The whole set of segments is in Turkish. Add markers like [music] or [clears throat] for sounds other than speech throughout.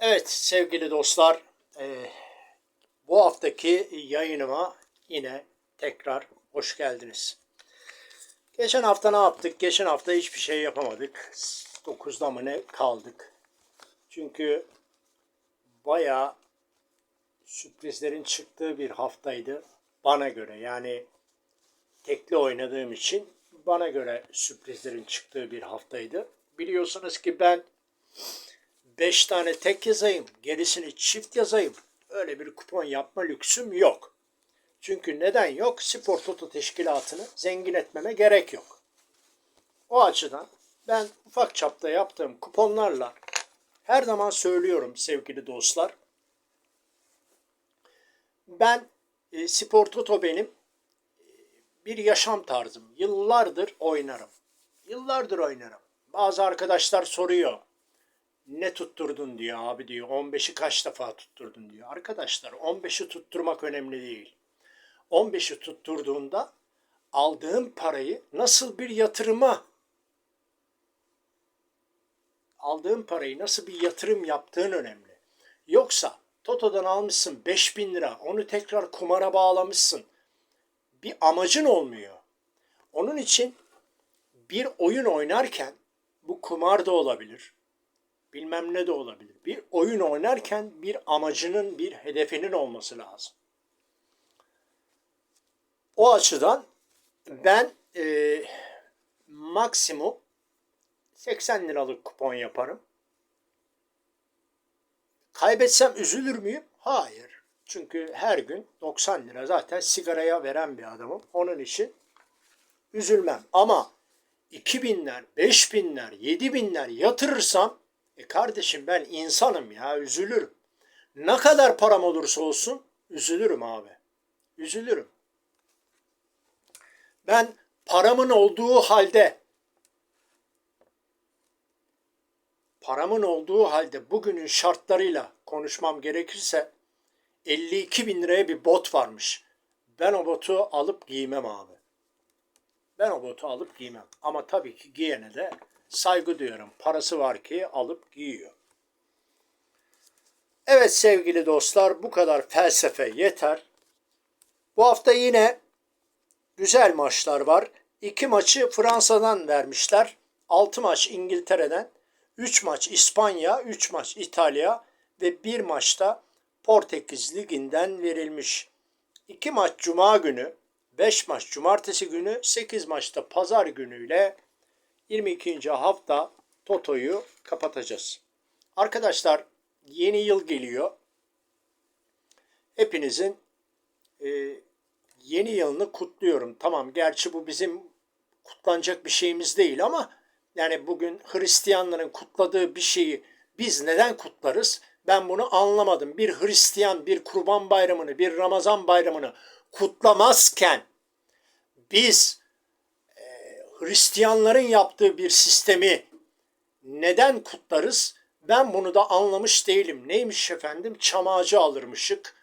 Evet sevgili dostlar, e, bu haftaki yayınıma yine tekrar hoş geldiniz. Geçen hafta ne yaptık? Geçen hafta hiçbir şey yapamadık. 9'da mı ne kaldık? Çünkü bayağı sürprizlerin çıktığı bir haftaydı bana göre. Yani tekli oynadığım için bana göre sürprizlerin çıktığı bir haftaydı. Biliyorsunuz ki ben 5 tane tek yazayım, gerisini çift yazayım. Öyle bir kupon yapma lüksüm yok. Çünkü neden yok? Spor Toto teşkilatını zengin etmeme gerek yok. O açıdan ben ufak çapta yaptığım kuponlarla her zaman söylüyorum sevgili dostlar. Ben e, Spor Toto benim e, bir yaşam tarzım. Yıllardır oynarım. Yıllardır oynarım. Bazı arkadaşlar soruyor ne tutturdun diyor abi diyor. 15'i kaç defa tutturdun diyor. Arkadaşlar 15'i tutturmak önemli değil. 15'i tutturduğunda aldığın parayı nasıl bir yatırıma aldığın parayı nasıl bir yatırım yaptığın önemli. Yoksa Toto'dan almışsın 5000 lira onu tekrar kumara bağlamışsın. Bir amacın olmuyor. Onun için bir oyun oynarken bu kumar da olabilir bilmem ne de olabilir. Bir oyun oynarken bir amacının, bir hedefinin olması lazım. O açıdan ben e, maksimum 80 liralık kupon yaparım. Kaybetsem üzülür müyüm? Hayır. Çünkü her gün 90 lira zaten sigaraya veren bir adamım. Onun için üzülmem. Ama 2000'ler, 5000'ler, 7000'ler yatırırsam e kardeşim ben insanım ya üzülürüm. Ne kadar param olursa olsun üzülürüm abi. Üzülürüm. Ben paramın olduğu halde paramın olduğu halde bugünün şartlarıyla konuşmam gerekirse 52 bin liraya bir bot varmış. Ben o botu alıp giymem abi. Ben o botu alıp giymem. Ama tabii ki giyene de saygı duyuyorum. Parası var ki alıp giyiyor. Evet sevgili dostlar bu kadar felsefe yeter. Bu hafta yine güzel maçlar var. İki maçı Fransa'dan vermişler. Altı maç İngiltere'den. Üç maç İspanya, üç maç İtalya ve bir maçta Portekiz Ligi'nden verilmiş. İki maç Cuma günü, beş maç Cumartesi günü, sekiz maçta Pazar günüyle 22. hafta Toto'yu kapatacağız. Arkadaşlar yeni yıl geliyor. Hepinizin e, yeni yılını kutluyorum. Tamam gerçi bu bizim kutlanacak bir şeyimiz değil ama yani bugün Hristiyanların kutladığı bir şeyi biz neden kutlarız? Ben bunu anlamadım. Bir Hristiyan bir kurban bayramını, bir Ramazan bayramını kutlamazken biz Hristiyanların yaptığı bir sistemi neden kutlarız? Ben bunu da anlamış değilim. Neymiş efendim? Çam ağacı alırmışık.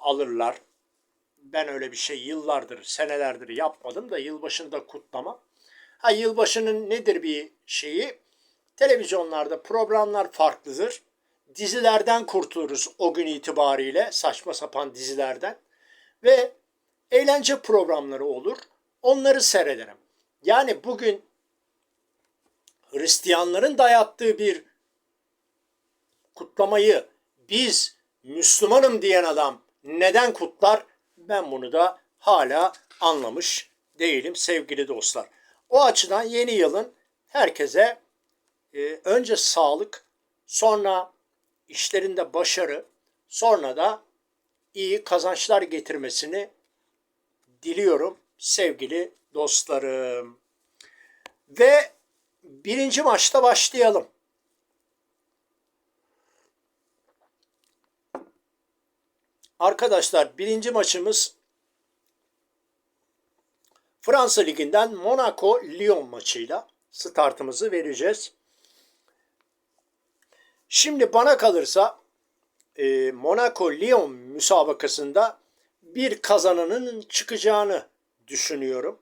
Alırlar. Ben öyle bir şey yıllardır, senelerdir yapmadım da yılbaşında kutlama. Ha yılbaşının nedir bir şeyi? Televizyonlarda programlar farklıdır. Dizilerden kurtuluruz o gün itibariyle saçma sapan dizilerden ve eğlence programları olur. Onları seyrederim. Yani bugün Hristiyanların dayattığı bir kutlamayı biz Müslümanım diyen adam neden kutlar? Ben bunu da hala anlamış değilim sevgili dostlar. O açıdan yeni yılın herkese e, önce sağlık, sonra işlerinde başarı, sonra da iyi kazançlar getirmesini diliyorum sevgili dostlarım. Ve birinci maçta başlayalım. Arkadaşlar birinci maçımız Fransa Ligi'nden Monaco-Lyon maçıyla startımızı vereceğiz. Şimdi bana kalırsa e, Monaco-Lyon müsabakasında bir kazananın çıkacağını düşünüyorum.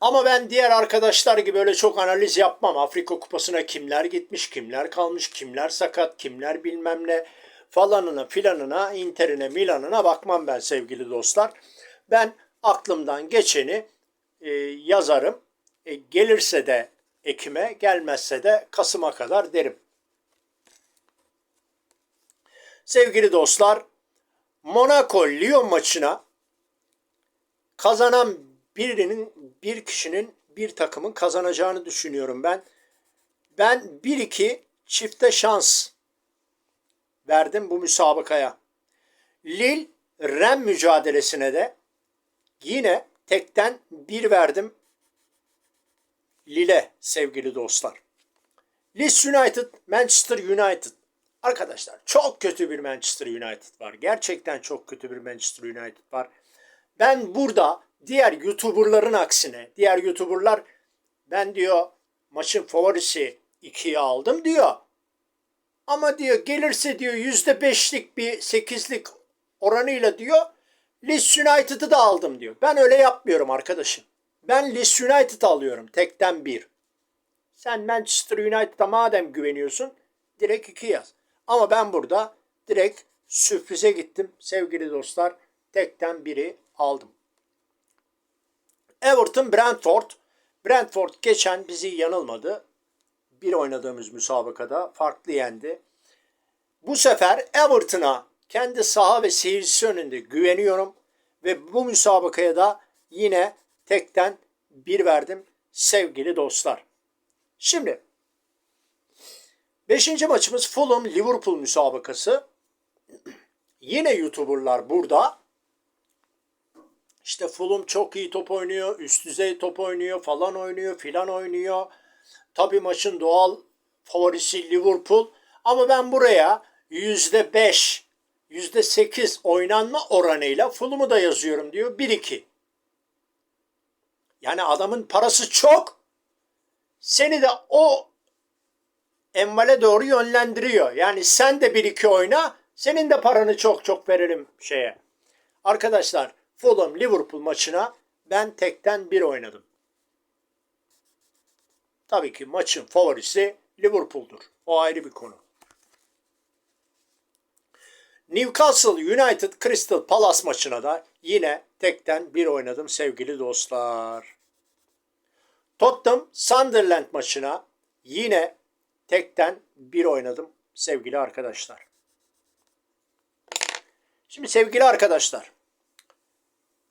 Ama ben diğer arkadaşlar gibi öyle çok analiz yapmam. Afrika Kupası'na kimler gitmiş, kimler kalmış, kimler sakat, kimler bilmem ne falanına filanına, Inter'ine, Milan'ına bakmam ben sevgili dostlar. Ben aklımdan geçeni e, yazarım. E, gelirse de Ekim'e, gelmezse de Kasım'a kadar derim. Sevgili dostlar, Monaco Lyon maçına kazanan birinin bir kişinin bir takımın kazanacağını düşünüyorum ben. Ben 1-2 çifte şans verdim bu müsabakaya. Lille Ren mücadelesine de yine tekten bir verdim Lille sevgili dostlar. Leeds United, Manchester United. Arkadaşlar çok kötü bir Manchester United var. Gerçekten çok kötü bir Manchester United var. Ben burada diğer YouTuber'ların aksine, diğer YouTuber'lar ben diyor maçın favorisi 2'ye aldım diyor. Ama diyor gelirse diyor yüzde beşlik bir sekizlik oranıyla diyor Leeds United'ı da aldım diyor. Ben öyle yapmıyorum arkadaşım. Ben Leeds United alıyorum tekten bir. Sen Manchester United'a madem güveniyorsun direkt iki yaz. Ama ben burada direkt sürprize gittim sevgili dostlar. Tekten biri aldım. Everton Brentford. Brentford geçen bizi yanılmadı. Bir oynadığımız müsabakada farklı yendi. Bu sefer Everton'a kendi saha ve seyircisi önünde güveniyorum. Ve bu müsabakaya da yine tekten bir verdim sevgili dostlar. Şimdi beşinci maçımız Fulham Liverpool müsabakası. [clears throat] Yine YouTuber'lar burada. İşte Fulham çok iyi top oynuyor, üst düzey top oynuyor, falan oynuyor, filan oynuyor. Tabii maçın doğal favorisi Liverpool. Ama ben buraya yüzde beş, yüzde sekiz oynanma oranıyla Fulham'ı da yazıyorum diyor. 1-2. Yani adamın parası çok. Seni de o envale doğru yönlendiriyor. Yani sen de 1-2 oyna. Senin de paranı çok çok verelim şeye. Arkadaşlar Fulham Liverpool maçına ben tekten bir oynadım. Tabii ki maçın favorisi Liverpool'dur. O ayrı bir konu. Newcastle United Crystal Palace maçına da yine tekten bir oynadım sevgili dostlar. Tottenham Sunderland maçına yine tekten bir oynadım sevgili arkadaşlar. Şimdi sevgili arkadaşlar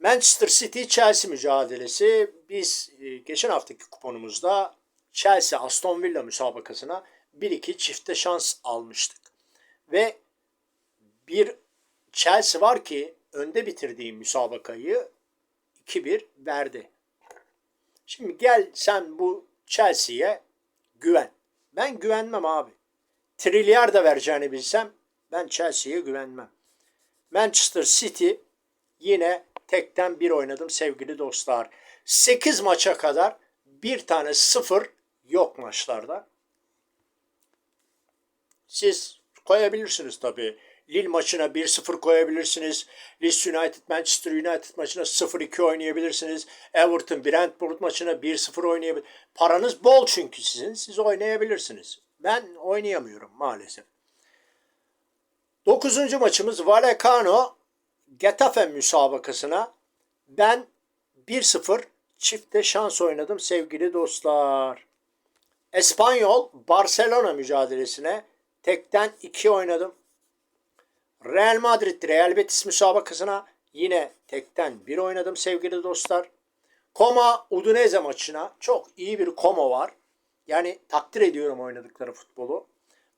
Manchester City Chelsea mücadelesi biz e, geçen haftaki kuponumuzda Chelsea Aston Villa müsabakasına 1-2 çifte şans almıştık. Ve bir Chelsea var ki önde bitirdiği müsabakayı 2-1 verdi. Şimdi gel sen bu Chelsea'ye güven. Ben güvenmem abi. Trilyar da vereceğini bilsem ben Chelsea'ye güvenmem. Manchester City yine tekten bir oynadım sevgili dostlar. 8 maça kadar bir tane sıfır yok maçlarda. Siz koyabilirsiniz tabii. Lille maçına 1-0 koyabilirsiniz. Leeds United Manchester United maçına 0-2 oynayabilirsiniz. Everton Brentford maçına 1-0 oynayabilir. Paranız bol çünkü sizin. Siz oynayabilirsiniz. Ben oynayamıyorum maalesef. Dokuzuncu maçımız Vallecano Getafe müsabakasına ben 1-0 çifte şans oynadım sevgili dostlar. Espanyol Barcelona mücadelesine tekten 2 oynadım. Real Madrid Real Betis müsabakasına yine tekten 1 oynadım sevgili dostlar. Koma Udinese maçına çok iyi bir Koma var. Yani takdir ediyorum oynadıkları futbolu.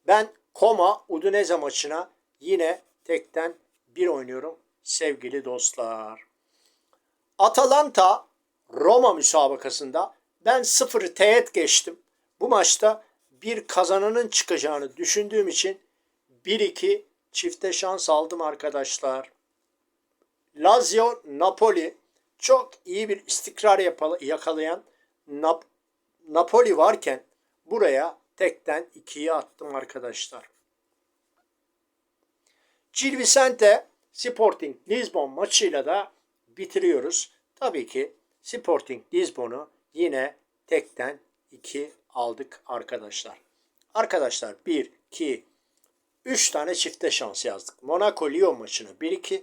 Ben Koma Udinese maçına yine tekten 1 oynuyorum sevgili dostlar. Atalanta Roma müsabakasında ben sıfırı teğet geçtim. Bu maçta bir kazananın çıkacağını düşündüğüm için 1-2 çifte şans aldım arkadaşlar. Lazio Napoli çok iyi bir istikrar yakalayan Nap Napoli varken buraya tekten 2'yi attım arkadaşlar. Gil Vicente Sporting Lisbon maçıyla da bitiriyoruz. Tabii ki Sporting Lisbon'u yine tekten 2 aldık arkadaşlar. Arkadaşlar 1, 2, 3 tane çifte şans yazdık. Monaco Lyon maçına 1-2,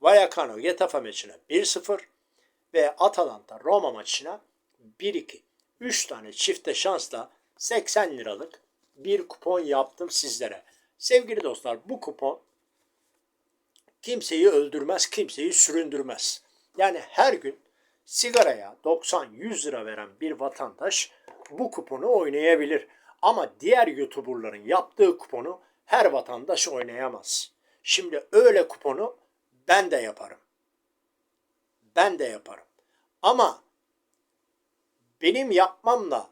Vallecano Getafe maçına 1-0 ve Atalanta Roma maçına 1-2. 3 tane çifte şansla 80 liralık bir kupon yaptım sizlere. Sevgili dostlar bu kupon kimseyi öldürmez, kimseyi süründürmez. Yani her gün sigaraya 90-100 lira veren bir vatandaş bu kuponu oynayabilir. Ama diğer YouTuber'ların yaptığı kuponu her vatandaş oynayamaz. Şimdi öyle kuponu ben de yaparım. Ben de yaparım. Ama benim yapmamla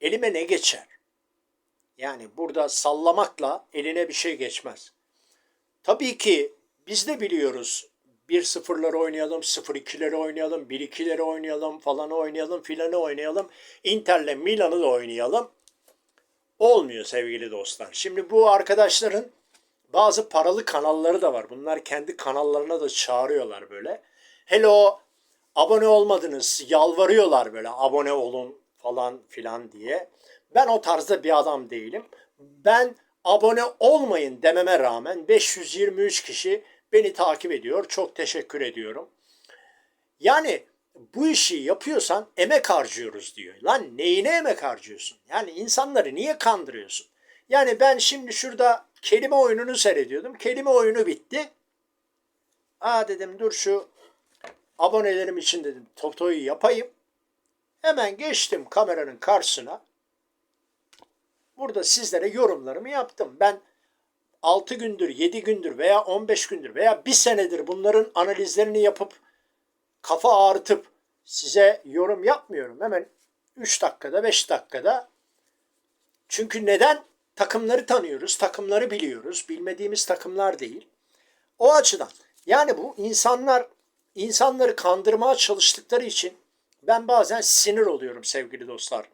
elime ne geçer? Yani burada sallamakla eline bir şey geçmez. Tabii ki biz de biliyoruz 1-0'ları oynayalım, 0-2'leri oynayalım, 1-2'leri oynayalım, falan oynayalım, filanı oynayalım. Inter'le Milan'ı da oynayalım. Olmuyor sevgili dostlar. Şimdi bu arkadaşların bazı paralı kanalları da var. Bunlar kendi kanallarına da çağırıyorlar böyle. Hello, abone olmadınız, yalvarıyorlar böyle abone olun falan filan diye. Ben o tarzda bir adam değilim. Ben abone olmayın dememe rağmen 523 kişi beni takip ediyor. Çok teşekkür ediyorum. Yani bu işi yapıyorsan emek harcıyoruz diyor. Lan neyine emek harcıyorsun? Yani insanları niye kandırıyorsun? Yani ben şimdi şurada kelime oyununu seyrediyordum. Kelime oyunu bitti. Aa dedim dur şu abonelerim için dedim Toto'yu yapayım. Hemen geçtim kameranın karşısına. Burada sizlere yorumlarımı yaptım. Ben 6 gündür, 7 gündür veya 15 gündür veya bir senedir bunların analizlerini yapıp kafa ağrıtıp size yorum yapmıyorum. Hemen 3 dakikada, 5 dakikada. Çünkü neden? Takımları tanıyoruz, takımları biliyoruz. Bilmediğimiz takımlar değil. O açıdan yani bu insanlar insanları kandırmaya çalıştıkları için ben bazen sinir oluyorum sevgili dostlar.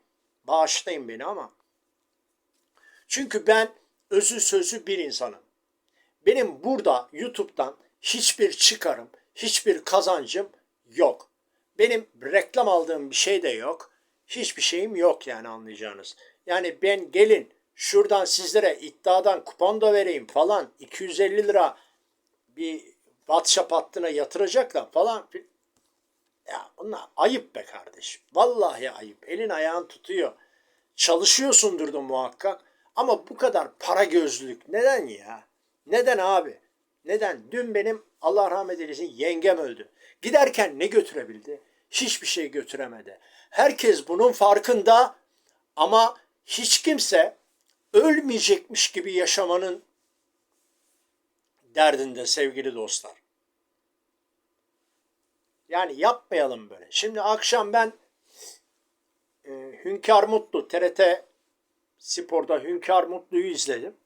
Bağışlayın beni ama. Çünkü ben özü sözü bir insanım. Benim burada YouTube'dan hiçbir çıkarım, hiçbir kazancım yok. Benim reklam aldığım bir şey de yok. Hiçbir şeyim yok yani anlayacağınız. Yani ben gelin şuradan sizlere iddiadan kupon da vereyim falan 250 lira bir WhatsApp hattına yatıracaklar falan. Ya bunlar ayıp be kardeşim. Vallahi ayıp. Elin ayağın tutuyor. Çalışıyorsundur da muhakkak. Ama bu kadar para gözlülük neden ya? Neden abi? Neden? Dün benim Allah rahmet eylesin yengem öldü. Giderken ne götürebildi? Hiçbir şey götüremedi. Herkes bunun farkında ama hiç kimse ölmeyecekmiş gibi yaşamanın derdinde sevgili dostlar. Yani yapmayalım böyle. Şimdi akşam ben e, Hünkar Mutlu TRT Spor'da Hünkar Mutlu'yu izledim.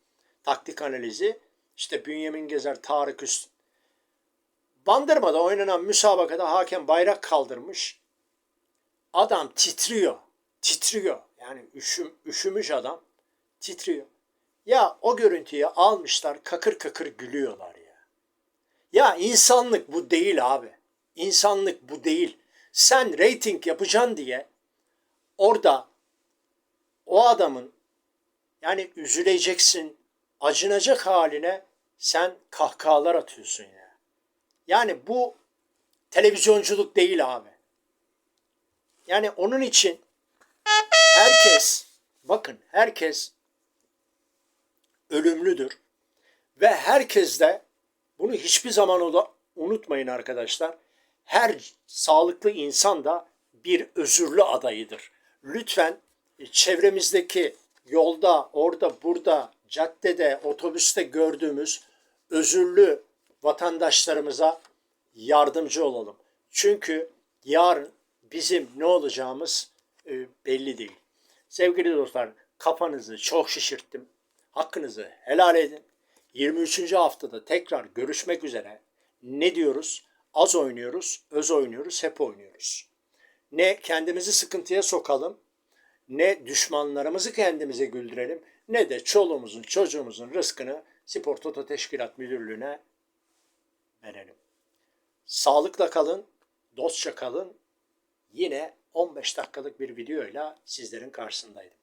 Taktik analizi. İşte Bünyamin Gezer, Tarık Üst. Bandırma'da oynanan müsabakada hakem bayrak kaldırmış. Adam titriyor. Titriyor. Yani üşüm, üşümüş adam. Titriyor. Ya o görüntüyü almışlar kakır kakır gülüyorlar ya. Ya insanlık bu değil abi. İnsanlık bu değil. Sen reyting yapacaksın diye orada o adamın yani üzüleceksin, acınacak haline sen kahkahalar atıyorsun ya. Yani bu televizyonculuk değil abi. Yani onun için herkes bakın herkes ölümlüdür ve herkes de bunu hiçbir zaman unutmayın arkadaşlar. Her sağlıklı insan da bir özürlü adayıdır. Lütfen çevremizdeki yolda, orada, burada, caddede, otobüste gördüğümüz özürlü vatandaşlarımıza yardımcı olalım. Çünkü yarın bizim ne olacağımız e, belli değil. Sevgili dostlar, kafanızı çok şişirttim. Hakkınızı helal edin. 23. haftada tekrar görüşmek üzere. Ne diyoruz? Az oynuyoruz, öz oynuyoruz, hep oynuyoruz. Ne kendimizi sıkıntıya sokalım, ne düşmanlarımızı kendimize güldürelim ne de çoluğumuzun çocuğumuzun rızkını Spor Toto Teşkilat Müdürlüğü'ne verelim. Sağlıkla kalın, dostça kalın, yine 15 dakikalık bir videoyla sizlerin karşısındaydım.